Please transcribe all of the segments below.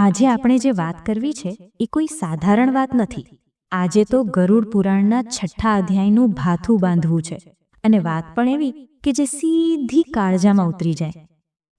આજે આપણે જે વાત કરવી છે, એ કોઈ સાધારણ વાત નથી. આજે તો ગરુડ પુરાણના છઠ્ઠા અધ્યાયનું ભાથું બાંધવું છે. અને વાત પણ એવી કે જે સીધી કાળજામાં ઉતરી જાય.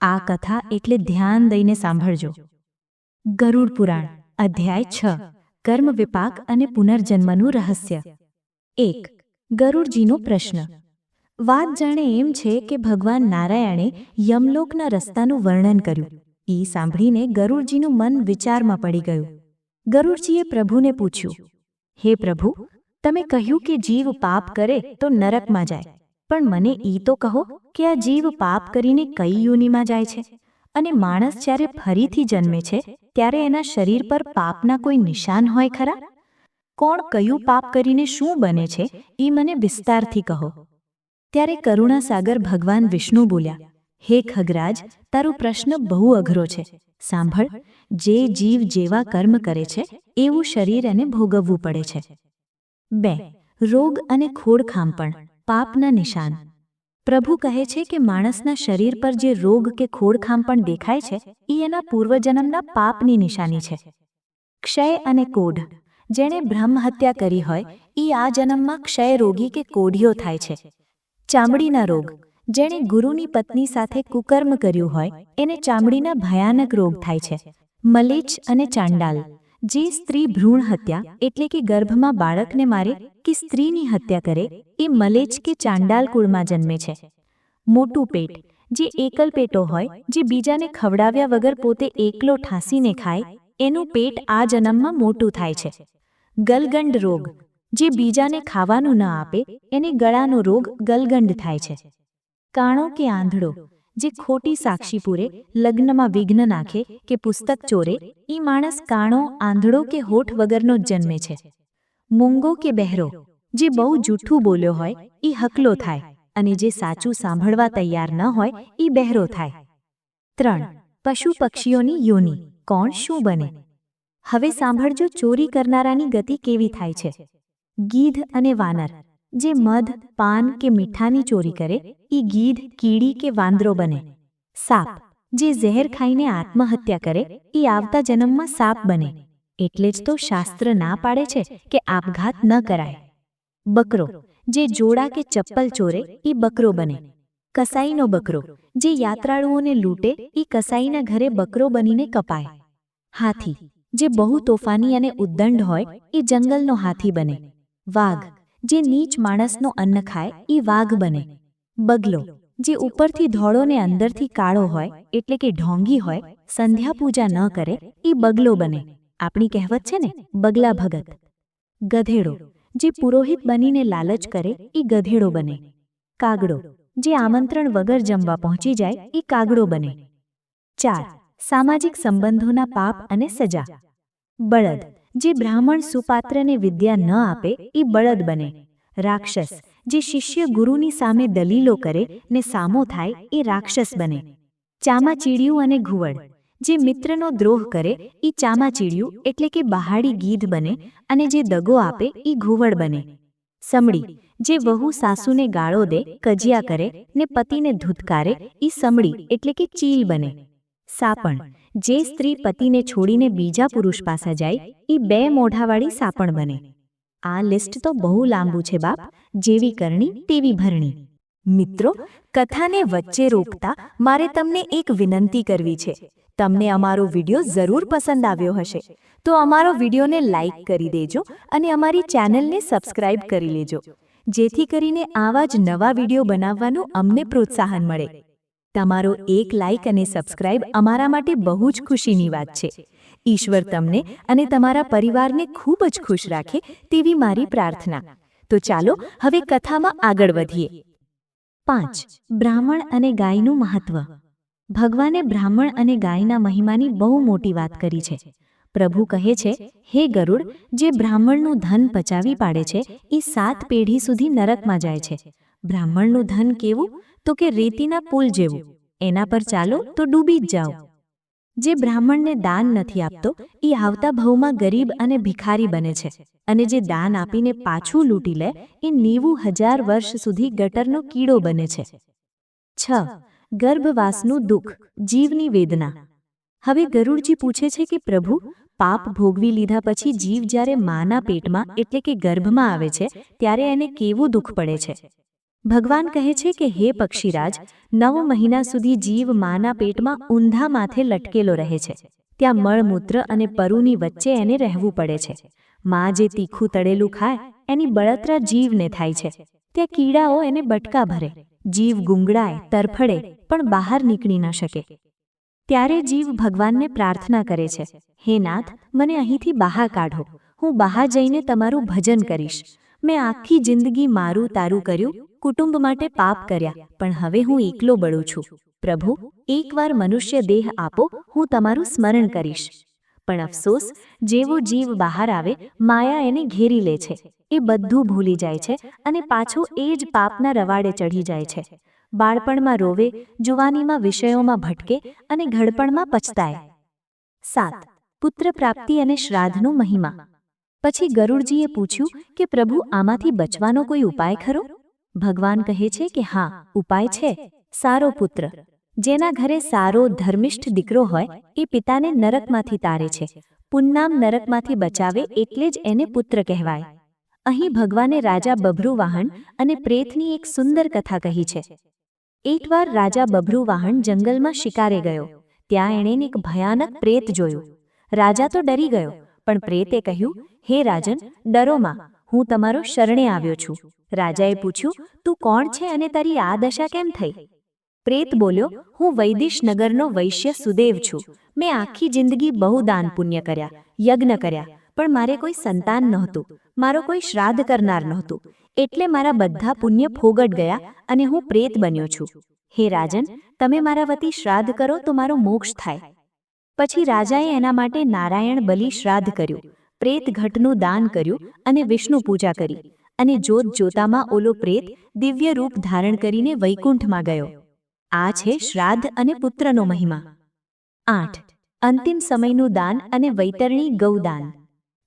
આ કથા એટલે ધ્યાન દઈને સાંભળજો. ગરુડ પુરાણ, અધ્યાય છ, કર્મ વિપાક અને પુનર્જન્મનું રહસ્ય. એક, ગરુડજીનો પ્રશ્ન. વાત જાણે એમ છે કે ભગવાન નારાયણે યમલોકના રસ્તાનું વર્ણન કર્યું. ઈ સાંભળીને ગરુડજીનું મન વિચારમાં પડી ગયું. ગરુડજીએ પ્રભુને પૂછ્યું, હે પ્રભુ, તમે કહ્યું કે જીવ પાપ કરે તો નરકમાં જાય. પણ મને એ તો કહો કે આ જીવ પાપ કરીને કઈ યોનિમાં જાય છે? અને માણસ જ્યારે ફરીથી જન્મે છે, ત્યારે એના શરીર પર પાપના કોઈ નિશાન હોય ખરા? કોણ કયું પાપ કરીને શું બને છે એ મને વિસ્તારથી કહો. ત્યારે કરુણાસાગર ભગવાન વિષ્ણુ બોલ્યા હે ખગરાજ, તારો પ્રશ્ન બહુ અઘરો છે. સાંભળ, જે જીવ જેવા કર્મ કરે છે, એવું શરીર એને ભોગવવું પડે છે. બે, રોગ અને ખોડખાંપણ પાપના નિશાન. પ્રભુ કહે છે કે માણસના શરીર પર જે રોગ કે ખોડખાંપણ દેખાય છે એ એના પૂર્વજન્મના પાપની નિશાની છે. ક્ષય અને કોઢ. જેણે બ્રહ્મહત્યા કરી હોય એ આ જન્મમાં ક્ષય રોગી કે કોઢિયો થાય છે. ચામડીના રોગ. જેણે ગુરુની પત્ની સાથે કુકર્મ કર્યું હોય, એને ચામડીના ભયાનક રોગ થાય છે. મલેચ અને ચાંડાલ. જે સ્ત્રી ભ્રૂણ હત્યા, એટલે કે ગર્ભમાં બાળકને મારે કે સ્ત્રીની હત્યા કરે, એ મલેચ કે ચાંડાલ કુળમાં જન્મે છે. મોટું પેટ. જે એકલ પેટો હોય, જે બીજાને ખવડાવ્યા વગર પોતે એકલો ઠાંસીને ખાય, એનું પેટ આ જન્મમાં મોટું થાય છે. ગલગંડ રોગ. જે બીજાને ખાવાનું ન આપે, એને ગળાનો રોગ ગલગંડ થાય છે. કાણો કે આંધળો, જે ખોટી સાક્ષી પૂરે, લગ્નમાં વિઘ્ન નાખે કે પુસ્તક ચોરે, ઈ માણસ કાણો, આંધળો કે હોઠ વગરનો જ જન્મે છે. મૂંગો કે બહેરો, જે બહુ જૂઠું બોલ્યો હોય, ઈ હકલો થાય અને જે સાચું સાંભળવા તૈયાર ન હોય, ઈ બહેરો થાય. ત્રણ, પશુ પક્ષીઓની યોની, કોણ શું બને? હવે સાંભળજો ચોરી કરનારાની ગતિ કેવી થાય છે. ગીધ અને વાનર જે મધ, પાન કે મીઠાની ચોરી કરે એ ગીધ, કીડી કે વાંદરો બને. સાપ, જે ઝેર ખાઈને આત્મહત્યા કરે એ આવતા જન્મમાં સાપ બને. એટલે જ તો શાસ્ત્ર ના પાડે છે કે આપઘાત ન કરાય. બકરો, જે જોડા કે ચપ્પલ ચોરે એ બકરો બને. કસાઈનો બકરો, જે યાત્રાળુઓને લૂંટે એ કસાઈના ઘરે બકરો બનીને કપાય. હાથી, જે બહુ તોફાની અને ઉદ્દંડ હોય એ જંગલનો હાથી બને. વાઘ જે નીચ માણસનો અન્ન ખાય, એ વાઘ બને. બગલો, જે ઉપરથી ધોળો ને અંદરથી કાળો હોય, એટલે કે ઢોંગી હોય, સંધ્યા પૂજા ન કરે, એ બગલો બને. આપણી કહેવત છે ને, બગલા ભગત. ગધેડો, જે પુરોહિત બનીને લાલચ કરે, એ ગધેડો બને. કાગડો, જે આમંત્રણ વગર જમવા પહોંચી જાય, એ કાગડો બને. ચાર, સામાજિક સંબંધોના પાપ અને સજા. બળદ જે બ્રાહ્મણ સુપાત્રને વિદ્યા ન આપે, એ બળદ બને. રાક્ષસ, જે શિષ્ય ગુરુની સામે દલીલો કરે ને સામો થાય, એ રાક્ષસ બને. ચામાચીડિયું અને ઘુવડ, જે મિત્રનો દ્રોહ કરે એ ચામાચીડિયું એટલે કે બહાડી ગીધ બને અને જે દગો આપે એ ઘુવડ બને. સમડી, જે વહુ સાસુને ગાળો દે, કજિયા કરે ને પતિને ધૂતકારે એ સમડી એટલે કે ચીલ બને. સાપણ જે સ્ત્રી પતિને છોડીને બીજા પુરુષ પાસે જાય, એ બે મોઢાવાળી સાપણ બને. આ લિસ્ટ તો બહુ લાંબુ છે બાપ, જેવી કરણી તેવી ભરણી. મિત્રો, કથાને વચ્ચે રોકતા મારે તમને એક વિનંતી કરવી છે. તમને અમારો વિડિયો જરૂર પસંદ આવ્યો હશે. તો અમારો વિડીયોને લાઇક કરી દેજો અને અમારી ચેનલને સબસ્ક્રાઇબ કરી લેજો. જેથી કરીને આવા જ નવા વીડિયો બનાવવાનું અમને પ્રોત્સાહન મળે. તમારો એક લાઇક અને સબસ્ક્રાઇબ અમારા માટે બહુ જ ખુશીની વાત છે. ઈશ્વર તમને અને તમારા પરિવારને ખૂબ જ ખુશ રાખે તેવી મારી પ્રાર્થના. તો ચાલો હવે કથામાં આગળ વધીએ. પાંચ. બ્રાહ્મણ અને ગાયનું મહત્વ. ભગવાને બ્રાહ્મણ અને ગાયના મહિમાની બહુ મોટી વાત કરી છે. પ્રભુ કહે છે, હે ગરુડ, જે બ્રાહ્મણનું ધન પચાવી પાડે છે, એ સાત પેઢી સુધી નરકમાં જાય છે. બ્રાહ્મણનું ધન કેવું? તો કે રેતીના પુલ જેવું. એના પર ચાલો તો ડૂબી જ જાઓ. જે બ્રાહ્મણને દાન નથી આપતો એ આવતા ભવમાં ગરીબ અને ભિખારી બને છે. અને જે દાન આપીને પાછું લૂંટી લે એ નેવું હજાર વર્ષ સુધી ગટરનો કીડો બને છે. છ. ગર્ભવાસનું દુઃખ, જીવની વેદના. હવે ગરુડજી પૂછે છે કે પ્રભુ, પાપ ભોગવી લીધા પછી જીવ જ્યારે માના પેટમાં, એટલે કે ગર્ભમાં આવે છે, ત્યારે એને કેવું દુઃખ પડે છે? ભગવાન કહે છે કે હે પક્ષીરાજ, નવ મહિના સુધી જીવ માના પેટમાં ઊંધા માથે લટકેલો રહે છે. ત્યાં મળમૂત્ર અને પરુની વચ્ચે એને રહેવું પડે છે. માં જે તીખું તળેલું ખાય, એની બળતરા જીવને થાય છે. ત્યાં કીડાઓ એને બટકા ભરે. જીવ ગુંગળાય, તરફડે, પણ બહાર નીકળી ન શકે. ત્યારે જીવ ભગવાનને પ્રાર્થના કરે છે. હે નાથ, મને અહીંથી બહાર કાઢો. હું બહાર જઈને તમારું ભજન કરીશ. મેં આખી જિંદગી મારું તારું કર્યું, કુટુંબ માટે પાપ કર્યા, પણ હવે હું એકલો બળું છું. પ્રભુ, એકવાર મનુષ્ય દેહ આપો, હું તમારું સ્મરણ કરીશ. પણ અફસોસ, જેવો જીવ બહાર આવે, માયા એને ઘેરી લે છે. એ બધું ભૂલી જાય છે અને પાછો એ જ પાપના રવાડે ચઢી જાય છે. બાળપણમાં રોવે, જુવાનીમાં વિષયોમાં ભટકે અને ઘડપણમાં પછતાય. સાત, પુત્ર પ્રાપ્તિ અને શ્રાદ્ધનો મહિમા. પછી ગરુડજીએ પૂછ્યું કે પ્રભુ આમાંથી બચવાનો કોઈ ઉપાય ખરો? ભગવાન કહે છે કે હા, ઉપાય છે, સારો પુત્ર. જેના ઘરે સારો, ધર્મિષ્ઠ દીકરો હોય, એ પિતાને નરકમાંથી તારે છે. પુન્નામ નરકમાંથી બચાવે એટલે જ એને પુત્ર કહેવાય. અહીં ભગવાને રાજા બભ્રુવાહન અને પ્રેતની એક સુંદર કથા કહી છે. એકવાર રાજા બભ્રુવાહન જંગલમાં શિકારે ગયો. ત્યાં એણે એક ભયાનક પ્રેત જોયું. રાજા તો ડરી ગયો, પણ પ્રેતે કહ્યું હે રાજન, ડરોમાં, હું તમારો શરણે આવ્યો છું. રાજાએ પૂછ્યું, તું કોણ છે અને તારી આ દશા કેમ થઈ? પ્રેત બોલ્યો, હું વૈદિશ નગરનો વૈશ્ય સુદેવ છું. મેં આખી જિંદગી બહુ દાન પુણ્ય કર્યા, યજ્ઞ કર્યા, પણ મારે કોઈ સંતાન નહોતું, મારો કોઈ શ્રાદ્ધ કરનાર નહોતું. એટલે મારા બધા પુણ્ય ફોગટ ગયા અને હું પ્રેત બન્યો છું. હે રાજન, તમે મારા વતી શ્રાદ્ધ કરો તો મારો મોક્ષ થાય. પછી રાજાએ એના માટે નારાયણ બલિ શ્રાદ્ધ કર્યું. પ્રેત ઘટનું દાન કર્યું અને વિષ્ણુ પૂજા કરી. અને જોત જોતામાં ઓલો પ્રેત દિવ્ય રૂપ ધારણ કરીને વૈકુંઠમાં ગયો. આ છે શ્રાદ્ધ અને પુત્રનો મહિમા. આઠ. અંતિમ સમયનું દાન અને વૈતરણી ગૌદાન.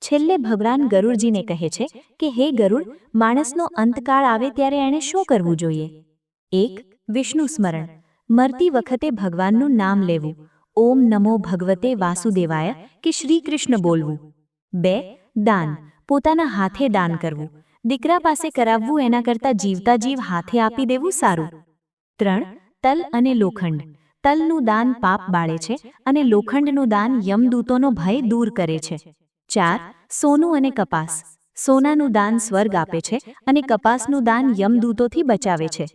છેલ્લે ભગવાન ગરુડજીને કહે છે કે, હે ગરુડ, માણસનો અંતકાળ આવે ત્યારે એણે શું કરવું જોઈએ? એક. વિષ્ણુ સ્મરણ. મરતી વખતે ભગવાનનું નામ લેવું. ઓમ નમો ભગવતે વાસુદેવાય કે શ્રી કૃષ્ણ બોલવું. બે, દાન. પોતાના હાથે દાન કરવું. દીકરા પાસે કરાવવું એના કરતાં જીવતા જીવ હાથે આપી દેવું સારું. ત્રણ, તલ અને લોખંડ. તલનું દાન પાપ બાળે છે અને લોખંડનું દાન યમદૂતોનો ભય દૂર કરે છે. ચાર, સોનું અને કપાસ. સોનાનું દાન સ્વર્ગ આપે છે અને કપાસનું દાન યમદૂતોથી બચાવે છે.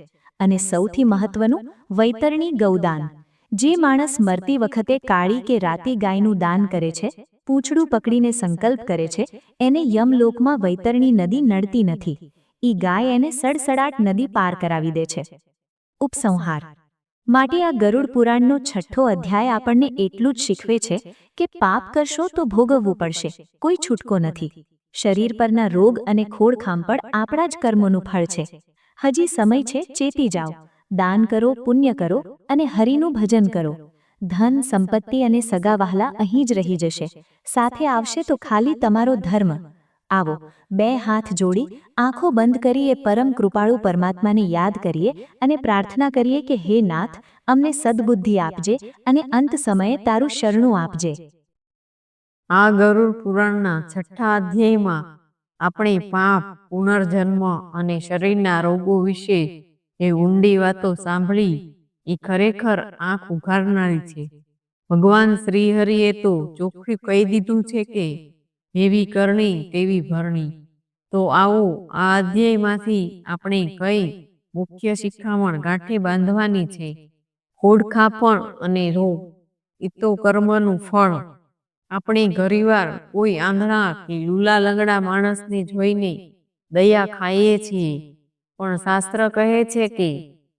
અને સૌથી મહત્વનું, વૈતરણી ગૌદાન. જે માણસ મરતી વખતે કાળી કે રાતી ગાયનું દાન કરે છે પૂંછડું પકડીને સંકલ્પ કરે છે, એને યમલોકમાં વૈતરણી નદી નડતી નથી. ઈ ગાય એને સડસડાટ નદી પાર કરાવી દે છે. ઉપસંહાર. માટે આ ગરુડ પુરાણનો છઠ્ઠો અધ્યાય આપણને એટલું જ શીખવે છે કે પાપ કરશો તો ભોગવવું પડશે, કોઈ છૂટકો નથી. શરીર પરના રોગ અને ખોડખામ પણ આપણા જ કર્મોનું ફળ છે. હજી સમય છે ચેતી જાઓ. દાન કરો, પુણ્ય કરો અને હરિનું ભજન કરો. ધન સંપત્તિ અને સગા વહાલા અહીં જ રહી જશે. સાથે આવશે તો ખાલી તમારો ધર્મ. આવો. બે હાથ જોડી આંખો બંધ કરી એ પરમ કૃપાળુ પરમાત્માને યાદ કરીએ અને પ્રાર્થના કરીએ કે હે નાથ અમને સદબુદ્ધિ આપજે અને અંત સમયે તારું શરણું આપજે. આ ગરુડ પુરાણના છઠ્ઠા અધ્યાયમાં આપણે પાપ પુનર્જન્મ અને શરીરના રોગો વિશે એ ઊંડી વાતો સાંભળી એ ખરેખર આંખ ઉઘાડનારી છે. ભગવાન શ્રી હરિએ તો ચોખ્ખું કહી દીધું છે કે જેવી કરણી તેવી ભરણી. તો આવો આ અધ્યાયમાંથી આપણે કઈ મુખ્ય શિખામણ ગાંઠે બાંધવાની છે? ખોડખાપણ અને રોગ એ તો કર્મનું ફળ. આપણે ઘણીવાર કોઈ આંધળા કે લૂલા લંગડા માણસને જોઈને દયા ખાઈએ છીએ. પણ શાસ્ત્ર કહે છે કે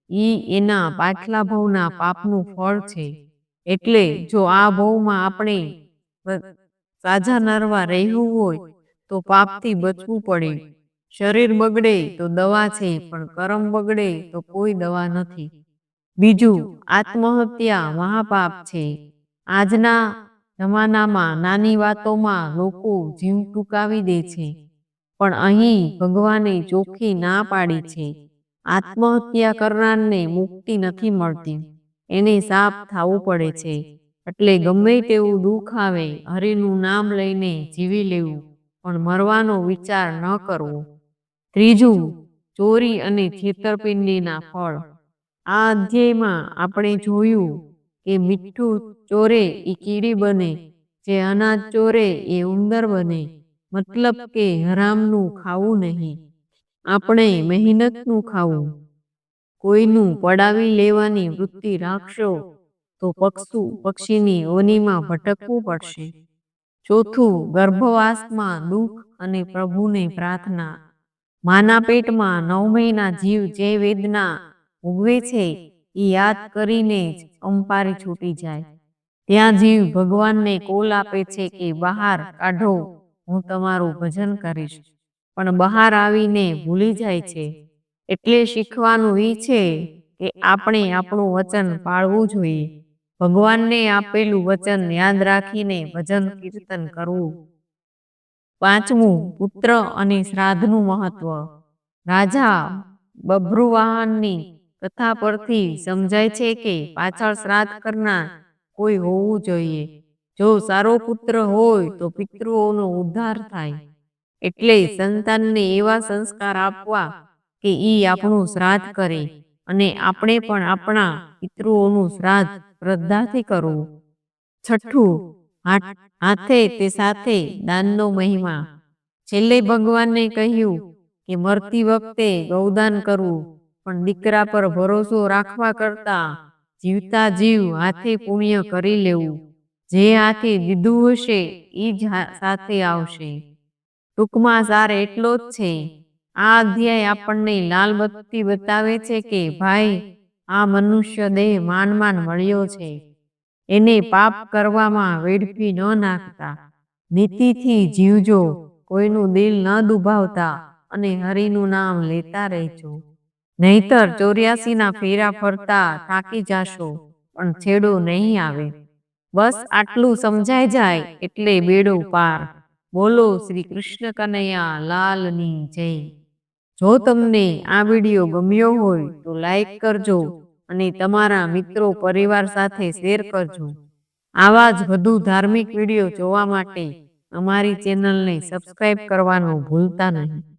ઈ એના પાછલા ભવના પાપનું ફળ છે. એટલે જો આ ભવમાં આપણે સાજા નરવા રહેવું હોય તો પાપથી બચવું પડે. શરીર બગડે તો દવા છે પણ કરમ બગડે તો કોઈ દવા નથી. બીજું આત્મહત્યા મહાપાપ છે. આજના જમાનામાં નાની વાતોમાં લોકો જીવ ટૂંકાવી દે છે. પણ અહીં ભગવાને ચોખ્ખી ના પાડી છે. આત્મહત્યા કરનારને મુક્તિ નથી મળતી. એને સાપ થવું પડે છે. એટલે ગમે તેવું દુઃખ આવે, હરિનું નામ લઈને જીવી લેવું, પણ મરવાનો વિચાર ન કરવો. ત્રીજું, ચોરી અને છેતરપિંડીના ફળ. આ અધ્યાયમાં આપણે જોયું કે મીઠું ચોરે એ કીડી બને, જે અનાજ ચોરે એ ઉંદર બને. મતલબ કે હરામનું ખાવું નહીં. આપણે મહેનતનું ખાવું. કોઈનું પડાવી લેવાની વૃત્તિ રાખશો, તો પક્ષુ પક્ષીની ઓનીમાં ભટકવું પડશે. ચોથું, ગર્ભવાસમાં દુઃખ અને પ્રભુને પ્રાર્થના. માના પેટમાં નવ મહિના જીવ જે વેદના ભોગવે છે, એ યાદ કરીને જ અંપારી છૂટી જાય. ત્યાં જીવ ભગવાનને કોલ આપે છે કે, બહાર કાઢો, હું તમારું ભજન કરીશ. પણ બહાર આવીને ભૂલી જાય છે. એટલે શીખવાનું એ છે કે આપણે આપણું વચન પાળવું જોઈએ. ભગવાનને આપેલું વચન યાદ રાખીને ભજન કીર્તન કરવું. પાંચમું, પુત્ર અને શ્રાદ્ધનું મહત્વ. રાજા બભ્રુવાહનની કથા પરથી સમજાય છે કે પાછળ શ્રાદ્ધ કરનાર કોઈ હોવું જોઈએ. જો સારો પુત્ર હોય તો પિતૃઓનો ઉદ્ધાર થાય. એટલે સંતાનને એવા સંસ્કાર આપવા કે ઈ આપણું શ્રાદ્ધ કરે અને આપણે પણ આપણા પિતૃઓનું શ્રાદ્ધ શ્રદ્ધાથી કરવું. છઠ્ઠું હાથે તે સાથે દાનનો મહિમા. છેલ્લે ભગવાને કહ્યું કે મરતી વખતે ગૌદાન કરવું પણ દીકરા પર ભરોસો રાખવા કરતા જીવતા જીવ હાથે પુણ્ય કરી લેવું. જે હાથે દીધું હશે એ જ સાથે આવશે. ટૂંકમાં સાર એટલો જ છે. આ અધ્યાય આપણને લાલ બત્તી બતાવે છે કે ભાઈ આ મનુષ્ય દેહ માન માન મળ્યો છે. એને પાપ કરવામાં વેડફી ન નાખતા. નીતિથી જીવજો. કોઈનું દિલ ન દુભાવતા અને હરિનું નામ લેતા રહેજો. નહીતર ચોર્યાસી ના ફેરા ફરતા થાકી જાશો પણ છેડો નહીં આવે. બસ આટલું સમજાઈ જાય એટલે બેડો પાર. બોલો શ્રી કૃષ્ણ કનૈયા લાલની જય. જો તમને આ વીડિયો ગમ્યો હોય તો લાઈક કરજો અને તમારા મિત્રો પરિવાર સાથે શેર કરજો. આવા જ વધુ ધાર્મિક વીડિયો જોવા માટે અમારી ચેનલને સબસ્ક્રાઇબ કરવાનું ભૂલતા નહીં.